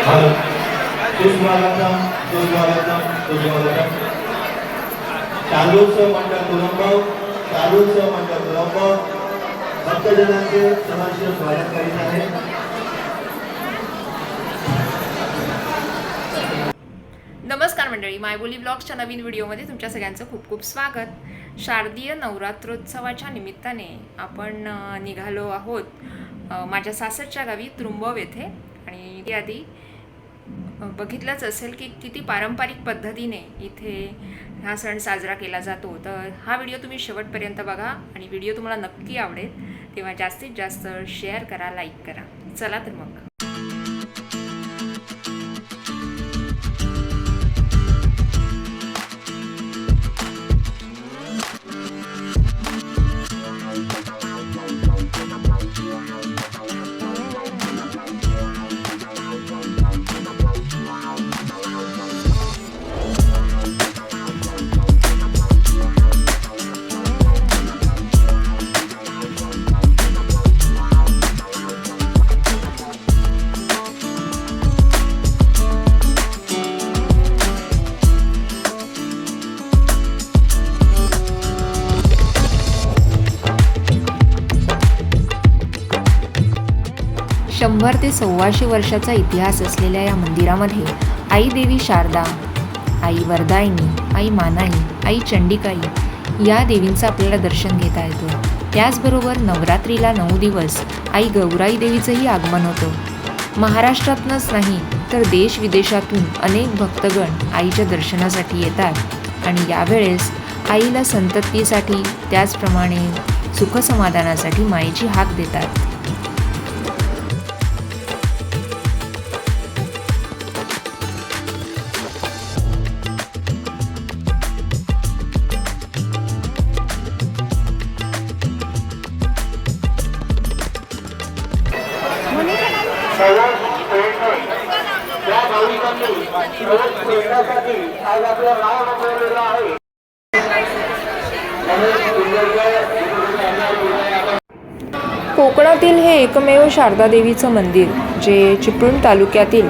सुस्वागतम सुस्वागतम सुस्वागतम मंडळ मंडळ भक्तजनांचे सहर्ष स्वागत करीत आहे. नमस्कार मंडळी मायबोली ब्लॉग्सच्या नवीन व्हिडिओमध्ये तुमच्या सगळ्यांचं खूप खूप स्वागत. शारदीय नवरात्रोत्सवाच्या निमित्ताने आपण निघालो आहोत माझ्या सासरच्या गावी त्रुंबव येथे. आणि त्याआधी आधी बघितलंच असेल की किती पारंपरिक पद्धतीने इथे हा सण साजरा केला जातो. तर हा व्हिडिओ तुम्ही शेवटपर्यंत बघा आणि व्हिडिओ तुम्हाला नक्की आवडेल. तेव्हा जास्तीत जास्त शेअर करा लाईक करा. चला तर मग. शंभर ते सव्वाशे वर्षाचा इतिहास असलेल्या या मंदिरामध्ये आई देवी शारदा आई वरदायिनी आई मानाई आई चंडिकाई या देवींचं आपल्याला दर्शन घेता येतं. त्याचबरोबर नवरात्रीला नऊ दिवस आई गौराई देवीचंही आगमन होतं. महाराष्ट्रातनंच नाही तर देश विदेशातून अनेक भक्तगण आईच्या दर्शनासाठी येतात आणि यावेळेस आईला संततीसाठी त्याचप्रमाणे सुखसमाधानासाठी मायेची हाक देतात. प्रवास या भाविकांनी प्रवास आज नाव आहे कोकणातील हे एकमेव शारदा देवीचं मंदिर जे चिपळूण तालुक्यातील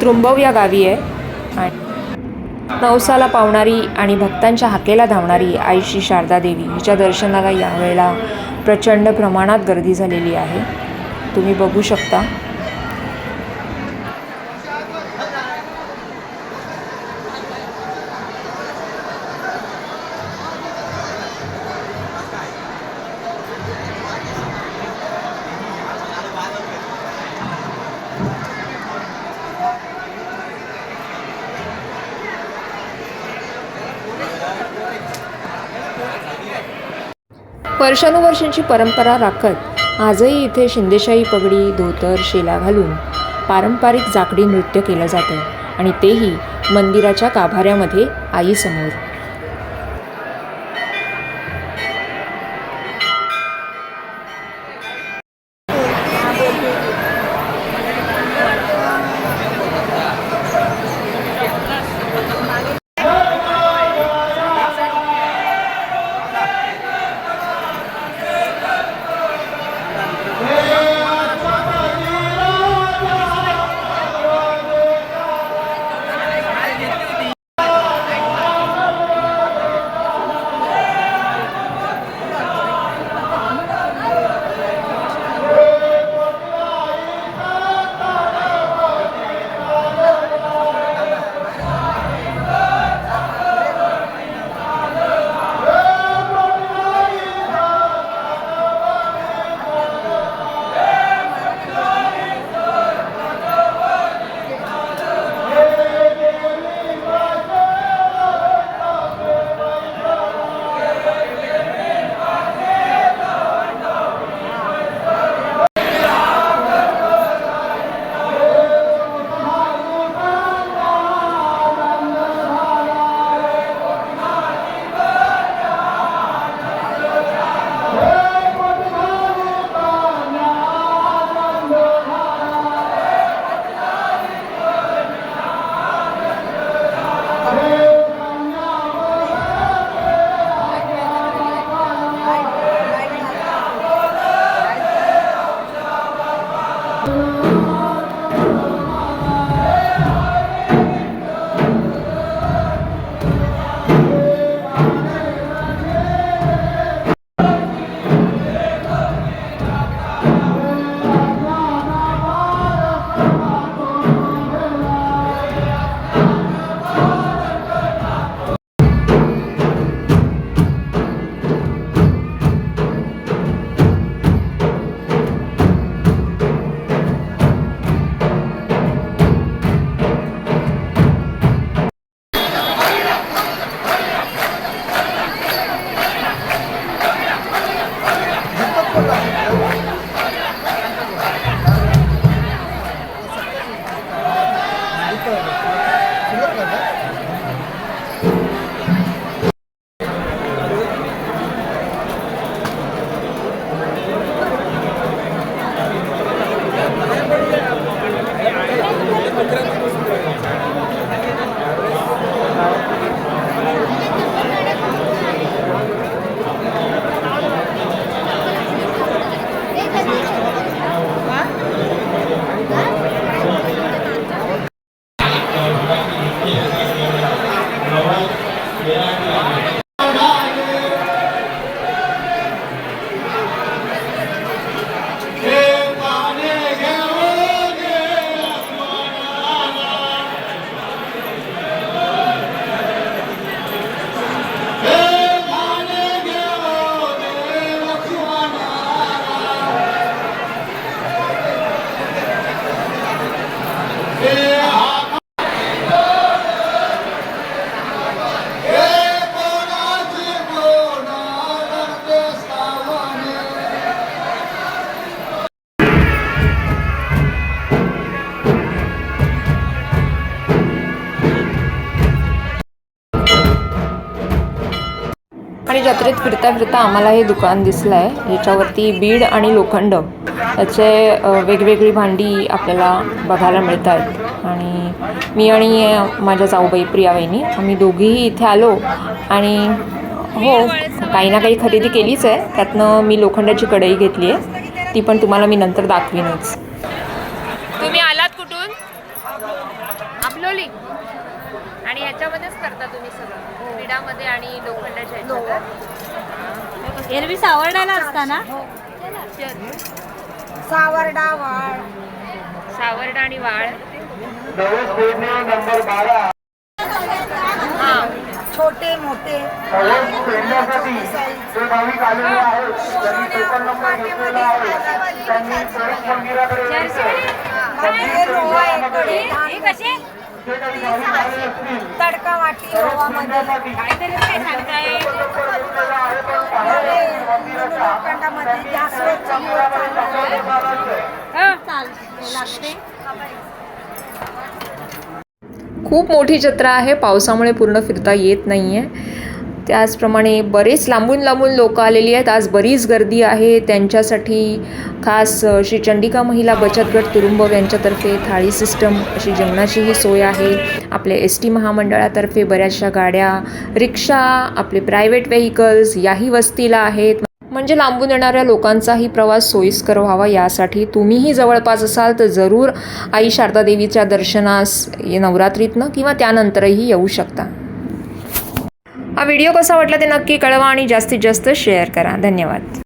त्रुंबव या गावी आहे. आणि नवसाला पावणारी आणि भक्तांच्या हाकेला धावणारी आईशी शारदा देवी हिच्या दर्शनाला यावेळेला प्रचंड प्रमाणात गर्दी झालेली आहे. तुम्ही बघू शकता. वर्षानुवर्षांची परंपरा राखत आजही इथे शिंदेशाही पगडी धोतर शेला घालून पारंपरिक जाकडी नृत्य केलं जातं आणि तेही मंदिराच्या गाभाऱ्यामध्ये आईसमोर. यात्रेत फिरता फिरता आम्हाला हे दुकान दिसलं आहे याच्यावरती बीड आणि लोखंड याचे वेगवेगळी भांडी आपल्याला बघायला मिळत आहेत आणि मी आणि माझ्या जाऊबाई प्रियाबाईनी आम्ही दोघीही इथे आलो आणि हो काही ना काही खरेदी केलीच आहे. त्यातनं मी लोखंडाची कढई घेतली आहे. ती पण तुम्हाला मी नंतर दाखवीनच. तुम्ही आलात कुठून? आपलोली आणि ह्याच्यामध्येच करता तुम्ही सगळं? पिठामध्ये आणि लोखंडाच्या ह्याच्यात एरवी सावर्डाला असताना सावर्डा वाळ. सावर्ड आणि वाळ. नंबर बारा. हां. छोटे मोठे. त्यांनी तडका वाटी रोवामध्ये काहीतरी काय सांगताय. लोखंडामध्ये गॅसवर लागते खूप मोठी जत्रा आहे. पावसामुळे पूर्ण फिरता येत नाही आहे त्याचप्रमाणे बरेच लांबून लांबून लोक आलेली आहेत. आज बरीच गर्दी आहे. त्यांच्यासाठी खास श्री चंडिका महिला बचत गट तुरुंबव यांच्यातर्फे थाळी सिस्टम अशी जेवणाचीही सोय आहे. आपल्या एस टी महामंडळातर्फे बऱ्याचशा गाड्या रिक्षा आपले प्रायव्हेट व्हेकल्स याही वस्तीला आहेत. म्हणजे लांबून येणाऱ्या लोकांचाही प्रवास सोयीस्कर व्हावा यासाठी तुम्हीही जवळपास असाल तर जरूर आई शारदा देवीच्या दर्शनास नवरात्रीतनं किंवा त्यानंतरही येऊ शकता. हा व्हिडिओ कसा वाटला ते नक्की कळवा आणि जास्तीत जास्त शेअर करा. धन्यवाद.